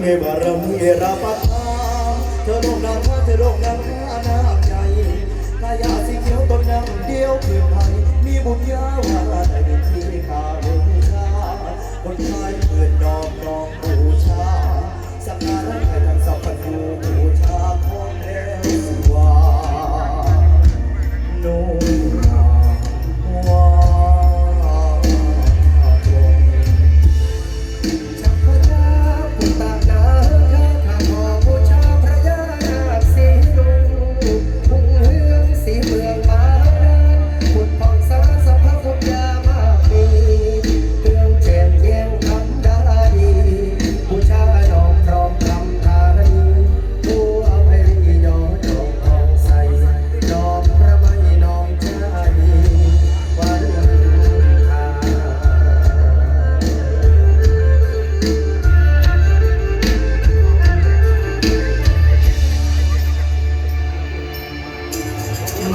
เมบารมีราปัทาเธอโลกนั้นเธอโลกนั้นนาใจกายาสีเขียวต้นนั้นเดียวเพื่อไทยมีบุญยาวาได้เป็นที่ข้าเดินชาคนไทยเกิด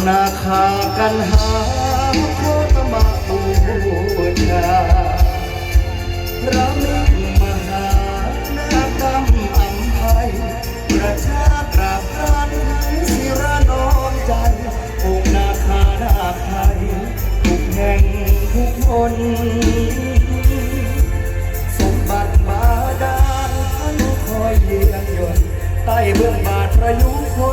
นาคากันหาโคตมาบูชาพระมิ่งมหานาคำอัมภัยประชากราบกันสิระนองใจองค์นาคานาไทยทุกแห่งทุกคนสมบัติบาดาลอนุคอยเยียงยนใต้เบื้องบาทประยุกต์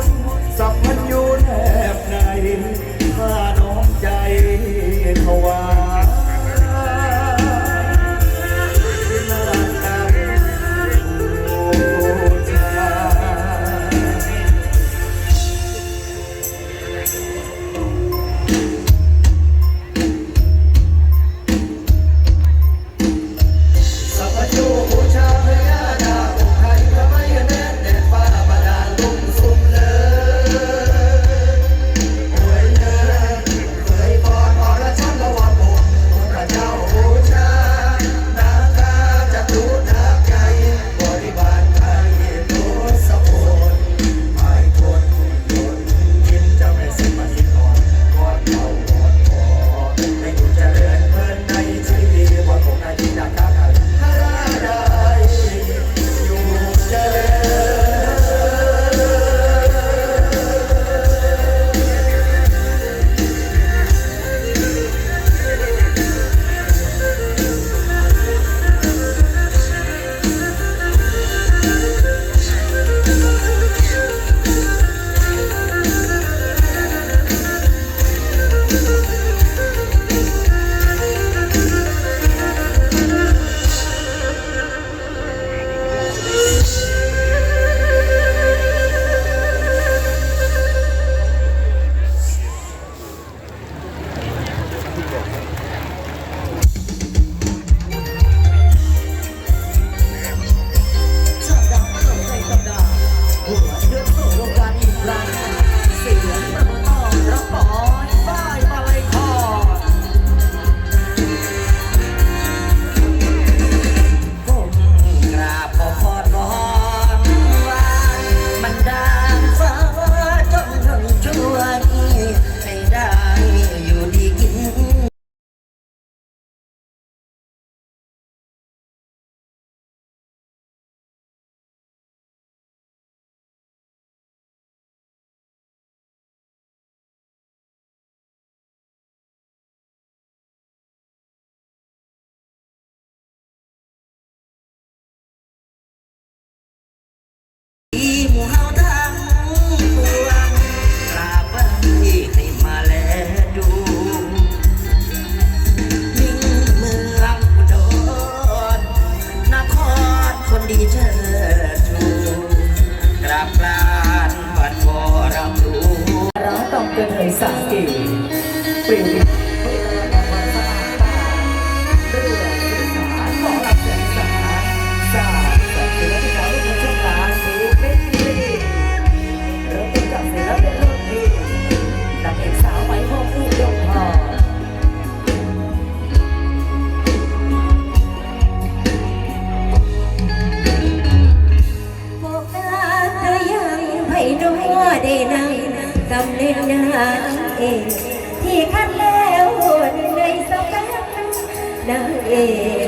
างเอกที่คัดแล้วในสัปดาห์นางเอก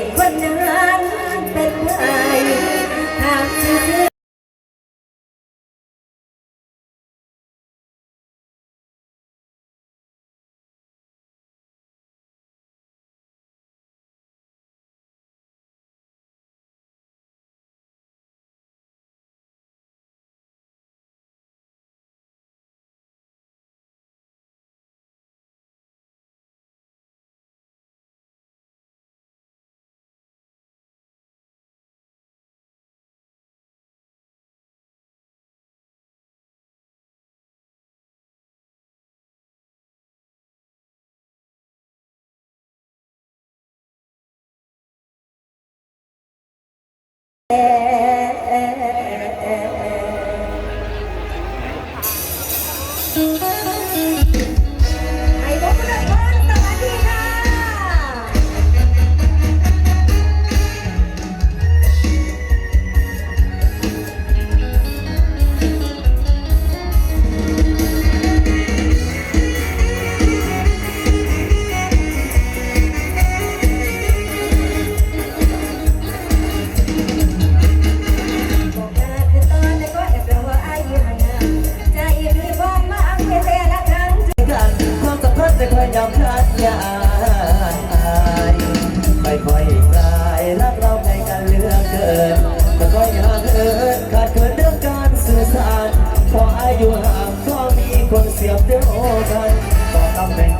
สียบเดียวกันบอกตำแหน่ง